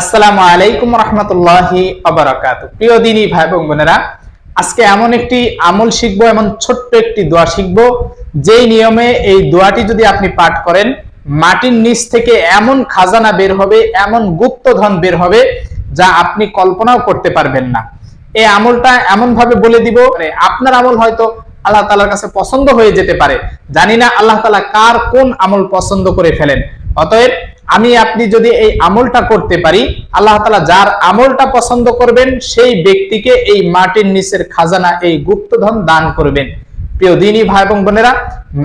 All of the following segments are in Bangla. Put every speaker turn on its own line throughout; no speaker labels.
আসসালামু আলাইকুম রহমতুল্লাহি আবরাকাত প্রিয় দিনী ভাই এবং বোনেরা, আজকে এমন একটি আমল শিখব, এমন ছোট্ট একটি দোয়া শিখব, যেই নিয়মে এই দোয়াটি যদি আপনি পাঠ করেন, মাটির নিচ থেকে এমন খাজানা বের হবে, এমন গুপ্তধন বের হবে, যা আপনি কল্পনাও করতে পারবেন না। এই আমলটা এমন ভাবে বলে দিব মানে আপনার আমল হয়তো আল্লাহ তালার কাছে পছন্দ হয়ে যেতে পারে। জানি না আল্লাহ তালা কার কোন আমল পছন্দ করে ফেলেন। অতএব আমি আপনি যদি এই আমলটা করতে পারি, আল্লাহ তালা যার আমলটা পছন্দ করবেন, সেই ব্যক্তিকে এই মাটির নিচের খাজানা, এই গুপ্তধন দান করবেন। প্রিয় দিনী ভাই এবং বোনেরা,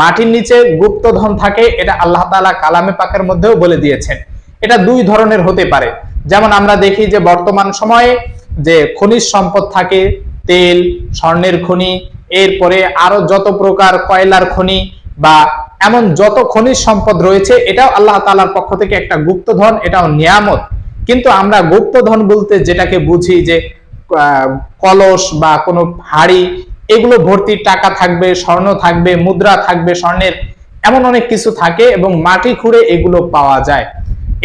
মাটির নিচে গুপ্তধন থাকে, এটা আল্লাহ তালা কালামে পাকের মধ্যেও বলে দিয়েছেন। এটা দুই ধরনের হতে পারে। যেমন আমরা দেখি যে বর্তমান সময়ে যে খনিজ সম্পদ থাকে, তেল, স্বর্ণের খনি, এরপরে আরও যত প্রকার কয়লার খনি বা এমন যত খনিজ সম্পদ রয়েছে, এটাও আল্লাহ তাআলার পক্ষ থেকে একটা গুপ্তধন এটাও নিয়ামত। কিন্তু আমরা গুপ্তধন বলতে যেটাকে বুঝি যে কলস বা কোনো হাড়ি, এগুলো ভর্তি টাকা থাকবে, স্বর্ণ থাকবে, মুদ্রা থাকবে, স্বর্ণের এমন অনেক কিছু থাকে এবং মাটি খুঁড়ে এগুলো পাওয়া যায়।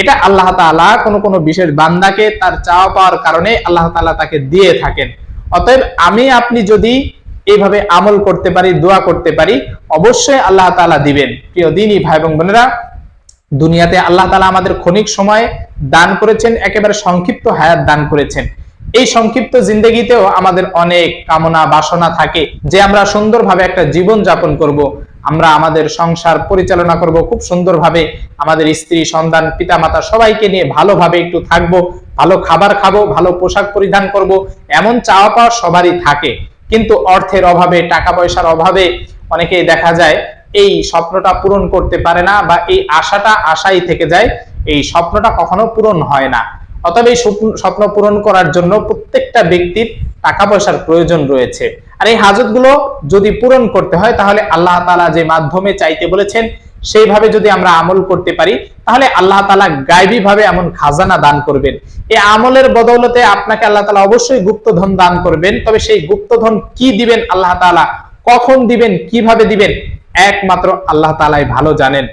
এটা আল্লাহ তাআলা কোনো কোনো বিশেষ বান্দাকে তার চাওয়া পাওয়ার কারণে আল্লাহ তাআলা তাকে দিয়ে থাকেন। অতএব আমি, আপনি যদি এইভাবে আমল করতে পারি, দোয়া করতে পারি, অবশ্যই আল্লাহ তাআলা দিবেন। প্রিয় দিনই ভাই এবং বোনেরা, দুনিয়াতে আল্লাহ তাআলা আমাদের ক্ষণিক সময় দান করেছেন, একেবারে সংক্ষিপ্ত হায়াত দান করেছেন। এই সংক্ষিপ্ত জিন্দগিতেও আমাদের অনেক কামনা, বাসনা থাকে যে আমরা সুন্দরভাবে একটা জীবন যাপন করব, আমরা আমাদের সংসার পরিচালনা করব, খুব সুন্দরভাবে আমাদের স্ত্রী, সন্তান, পিতামাতা সবাইকে নিয়ে ভালোভাবে একটু থাকব, ভালো খাবার খাব, ভালো পোশাক পরিধান করব, এমন চাওয়া পাওয়া সবারই থাকে। কিন্তু অর্থের অভাবে টাকা পয়সার অভাবে অনেকেই দেখা যায় এই স্বপ্নটা পূরণ করতে পারে না বা এই আশাটা আশাই থেকে যায়। এই স্বপ্নটা কখনো পূরণ হয় না। অতএব এই স্বপ্ন- পূরণ করার জন্য প্রত্যেকটা ব্যক্তির টাকা পয়সার প্রয়োজন রয়েছে। আর এই হাজতগুলো যদি পূরণ করতে হয়, তাহলে আল্লাহ তাআলা যে মাধ্যমে চাইতে বলেছেন, সেইভাবে যদি আমরা আমল করতে পারি তাহলে আল্লাহ তাআলা গায়বী ভাবে এমন খাজানা দান করবেন। এই আমলের বদৌলতে আপনাকে আল্লাহ তাআলা অবশ্যই গুপ্তধন দান করবেন। তবে সেই গুপ্তধন কি দিবেন আল্লাহ তাআলা, কখন দিবেন, কীভাবে দিবেন, একমাত্র আল্লাহ তাআলাই ভালো জানেন।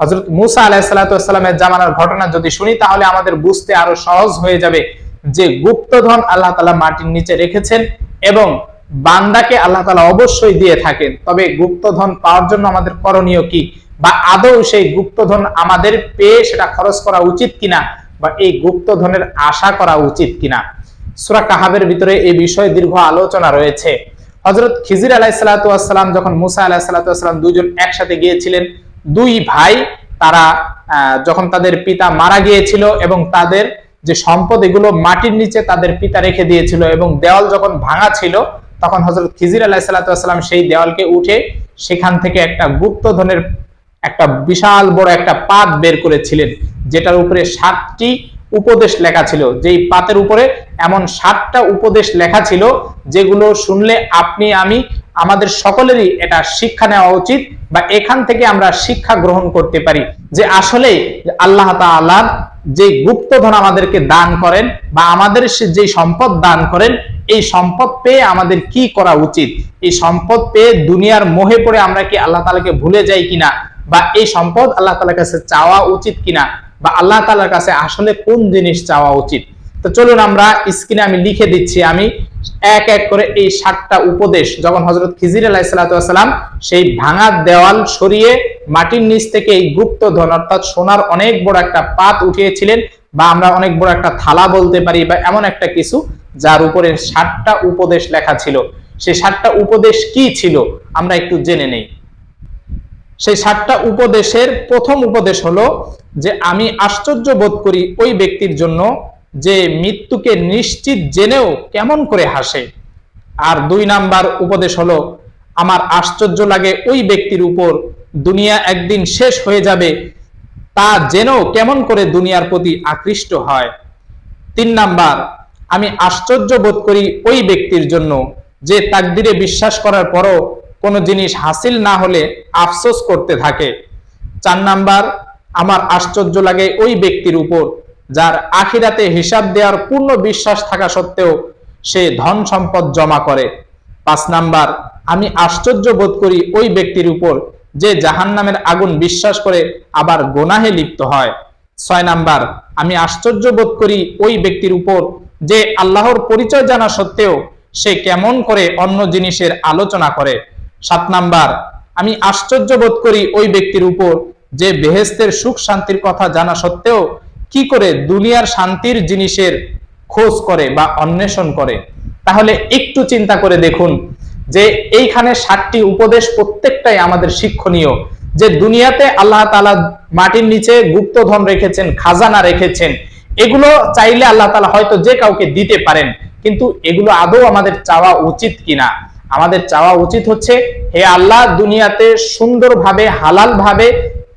হযরত মুসা আলাইহিসসালামের জামানার ঘটনা যদি শুনি, তাহলে আমাদের বুঝতে আরও সহজ হয়ে যাবে যে গুপ্তধন আল্লাহ তালা মাটির নিচে রেখেছেন এবং বান্দাকে আল্লাহ তালা অবশ্যই দিয়ে থাকেন। তবে গুপ্তধন পাওয়ার জন্য আমাদের করণীয় কি? বা আদৌ সেই গুপ্তধন আমাদের পেয়ে সেটা খরচ করা উচিত কিনা বা এই গুপ্তধনের আশা করা উচিত কিনা? সূরা কাহাবের ভিতরে এই বিষয়ে দীর্ঘ আলোচনা রয়েছে। হযরত খিজির আলাইহিসসালাম যখন মুসা আলাইহিসসালাম দুইজন একসাথে গিয়েছিলেন, দুই ভাই তারা যখন তাদের পিতা মারা গিয়েছিল এবং তাদের যে সম্পদ, এগুলো মাটির নিচে তাদের পিতা রেখে দিয়েছিল এবং দেওয়াল যখন ভাঙা ছিল, তখন হজরত খিজির আলাহিসাল্লাম সেই দেওয়ালকে উঠে সেখান থেকে একটা গুপ্তধনের একটা বিশাল বড় একটা পাত বের করেছিলেন, যেটার উপরে সাতটি উপদেশ লেখা ছিল। যেই পাতের উপরে এমন সাতটা উপদেশ লেখা ছিল, যেগুলো শুনলে আপনি, আমি, আমাদের সকলেরই এটা শিক্ষা নেওয়া উচিত বা এখান থেকে আমরা শিক্ষা গ্রহণ করতে পারি যে আসলে আল্লাহ তাআলা যে গুপ্তধন আমাদেরকে দান করেন বা আমাদের যে সম্পদ দান করেন, এই সম্পদ পেয়ে আমাদের কি করা উচিত? এই সম্পদ পেয়ে দুনিয়ার মোহে পড়ে আমরা কি আল্লাহ তাআলাকে ভুলে যাই কিনা? বা এই সম্পদ আল্লাহ তাআলার কাছে চাওয়া উচিত কিনা? বা আল্লাহ তাআলার কাছে আসলে কোন জিনিস চাওয়া উচিত? তো চলুন আমরা স্ক্রিনে আমি লিখে দিচ্ছি আমি এক এক করে এই সাতটা উপদেশ। যখন হজরত খিজির আলাইসালাম সেই ভাঙা দেওয়াল সরিয়ে মাটির নিচ থেকে এই গুপ্ত ধন, অর্থাৎ সোনার অনেক বড় একটা পাত উঠিয়েছিলেন বা আমরা অনেক বড় একটা থালা বলতে পারি বা এমন একটা কিছু যার উপরে সাতটা উপদেশ লেখা ছিল। সেই সাতটা উপদেশ কি ছিল? আমরা একটু জেনে নেই। সেই সাতটা উপদেশের প্রথম উপদেশ হলো যে আমি আশ্চর্য বোধ করি ওই ব্যক্তির জন্য যে মৃত্যুকে নিশ্চিত জেনেও কেমন করে হাসে। আর দুই নাম্বার উপদেশ হলো, আমার আশ্চর্য লাগে ওই ব্যক্তির উপর দুনিয়া একদিন শেষ হয়ে যাবে, তা জেনেও কেমন করে দুনিয়ার প্রতি আকৃষ্ট হয়। তিন নাম্বার, আমি আশ্চর্য বোধ করি ওই ব্যক্তির জন্য যে তাকদিরে বিশ্বাস করার পরও কোনো জিনিস হাসিল না হলে আফসোস করতে থাকে। চার নাম্বার, আমার আশ্চর্য লাগে ওই ব্যক্তির উপর, যার আখিরাতে হিসাব দেওয়ার পূর্ণ বিশ্বাস থাকা সত্ত্বেও সে ধন সম্পদ জমা করে। পাঁচ নাম্বার, আমি আশ্চর্য বোধ করি ওই ব্যক্তির উপর, যে জাহান্নামের আগুন বিশ্বাস করে আবার গোনাহে লিপ্ত হয়। ছয় নাম্বার, আমি আশ্চর্য বোধ করি ওই ব্যক্তির উপর, যে আল্লাহর পরিচয় জানা সত্ত্বেও সে কেমন করে অন্য জিনিসের আলোচনা করে। সাত নাম্বার, আমি আশ্চর্য বোধ করি ওই ব্যক্তির উপর যে বেহেস্তের সুখ শান্তির কথা জানা সত্ত্বেও কি করে দুনিয়ার শান্তির জিনিসের খোঁজ করে বা অন্বেষণ করে। তাহলে একটু চিন্তা করে দেখুন যে এইখানে ষাটটি উপদেশ প্রত্যেকটাই আমাদের শিক্ষণীয়। যে দুনিয়াতে আল্লাহ তালা মাটির নিচে গুপ্তধন রেখেছেন, খাজানা রেখেছেন, এগুলো চাইলে আল্লাহ তালা হয়তো যে কাউকে দিতে পারেন, কিন্তু এগুলো আদৌ আমাদের চাওয়া উচিত কিনা? আমাদের চাওয়া উচিত হচ্ছে, হে আল্লাহ, দুনিয়াতে সুন্দরভাবে হালাল ভাবে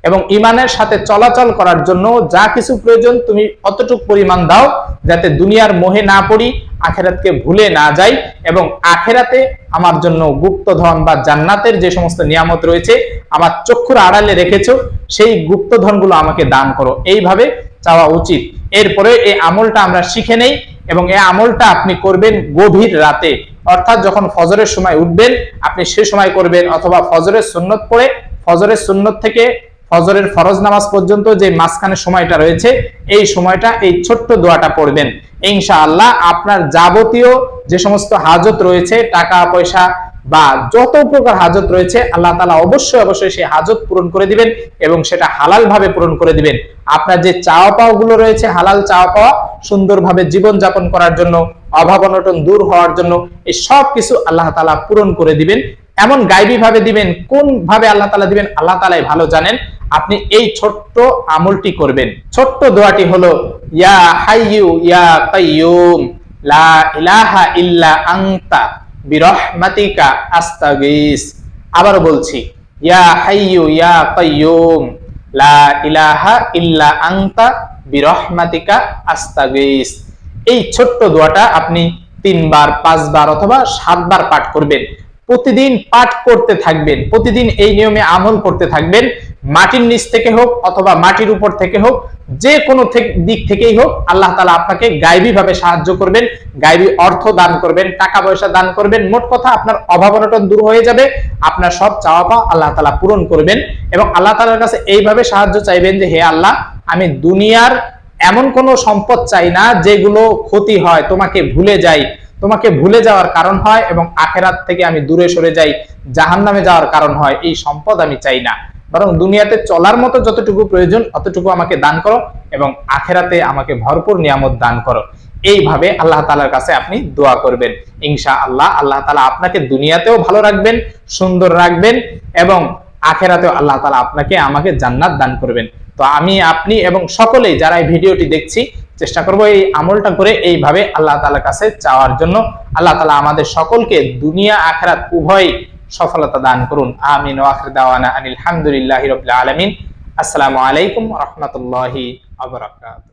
এবং ইমানের সাথে চলাচল করার জন্য যা কিছু প্রয়োজন তুমি অতটুকু পরিমাণ দাও, যাতে দুনিয়ার মোহে না পড়ি, আখেরাতকে ভুলে না যাই এবং আখেরাতে আমার জন্য গুপ্তধন বা জান্নাতের যে সমস্ত নিয়ামত রয়েছে আমার চক্ষুর আড়ালে রেখেছ, সেই গুপ্তধনগুলো আমাকে দান করো। এইভাবে চাওয়া উচিত। এরপরে এই আমলটা আমরা শিখে নেই এবং এই আমলটা আপনি করবেন গভীর রাতে। অর্থাৎ যখন ফজরের সময় উঠবেন, আপনি সে সময় করবেন অথবা ফজরের সুন্নত পড়ে, ফজরের সুন্নত থেকে ফজরের ফরজ নামাজ পর্যন্ত যে মাঝখানে সময়টা রয়েছে, এই সময়টা, এই ছোট্ট দোয়াটা পড়বেন। ইনশাআল্লাহ আপনার যাবতীয় যে সমস্ত হাজত রয়েছে, টাকা, পয়সা বা যত প্রকার হাজত রয়েছে, আল্লাহ তালা অবশ্যই অবশ্যই সেই হাজত পূরণ করে দিবেন এবং সেটা হালাল ভাবে পূরণ করে দিবেন। আপনার যে চাওয়া পাওয়া গুলো রয়েছে, হালাল চাওয়া পাওয়া সুন্দরভাবে জীবন যাপন করার জন্য অভাব অনটন দূর হওয়ার জন্য এই সব কিছু আল্লাহ তালা পূরণ করে দিবেন। এমন গাইবী ভাবে দিবেন, কোন ভাবে আল্লাহ তালা দিবেন, আল্লাহ তালাই ভালো জানেন। আপনি এই ছোট্ট আমলটি করবেন। ছোট্ট দোয়াটি হলো, ইয়া হাইয়ু ইয়া লা ইলাহা ইল্লা আনতা বিরহমাতিকা আস্তাগিস। আবার বলছি, ইয়া ইয়া লা ইলাহা ইল্লা বিরহমাতিকা আস্তাগিস। এই ছোট্ট দোয়াটা আপনি তিনবার, পাঁচবার অথবা সাতবার পাঠ করবেন। প্রতিদিন পাঠ করতে থাকবেন, প্রতিদিন এই নিয়মে আমল করতে থাকবেন। মাটির নিচ থেকে হোক অথবা মাটির উপর থেকে হোক, যে কোনো দিক থেকেই হোক, আল্লাহ তালা আপনাকে গাইবী ভাবে সাহায্য করবেন, গাইবী অর্থ দান করবেন, টাকা পয়সা দান করবেন, মোট কথা আপনার অভাব অনটন দূর হয়ে যাবে, আপনার সব চাওয়া পাওয়া আল্লাহ তালা পূরণ করবেন এবং আল্লাহ তালার কাছে এইভাবে সাহায্য চাইবেন যে, হে আল্লাহ, আমি দুনিয়ার এমন কোন সম্পদ চাই না যেগুলো ক্ষতি হয়, তোমাকে ভুলে যাই। তোমাকে ভুলে যাওয়ার কারণ হয় এবং আখেরাত থেকে আমি দূরে সরে যাই জাহান নামে যাওয়ার কারণ হয়। এই সম্পদ আমি চাই না। বরং দুনিয়াতে চলার মতো যতটুকু প্রয়োজন, অতটুকু আমাকে দান করো এবং আখেরাতে আমাকে ভরপুর নিয়ামত দান করো। এইভাবে আল্লাহ তালার কাছে আপনি দোয়া করবেন। ইনশা আল্লাহ আল্লাহ তালা আপনাকে দুনিয়াতেও ভালো রাখবেন, সুন্দর রাখবেন এবং আখেরাতেও আল্লাহ তালা আপনাকে আমাকে জান্নাত দান করবেন। তো আমি, আপনি এবং সকলেই যারা এই ভিডিওটি দেখছি, চেষ্টা করব এই আমলটা করে এইভাবে আল্লাহ তালার কাছে চাওয়ার জন্য। আল্লাহ তালা আমাদের সকলকে দুনিয়া, আখরাত উভয় সফলতা দান করুন। আমিন ওয়াখির দাওয়ানা আনিল হামদুলিল্লাহ রাব্বিল আলামিন। আসসালামু আলাইকুম রহমতুল্লাহ বারাকাতুহু।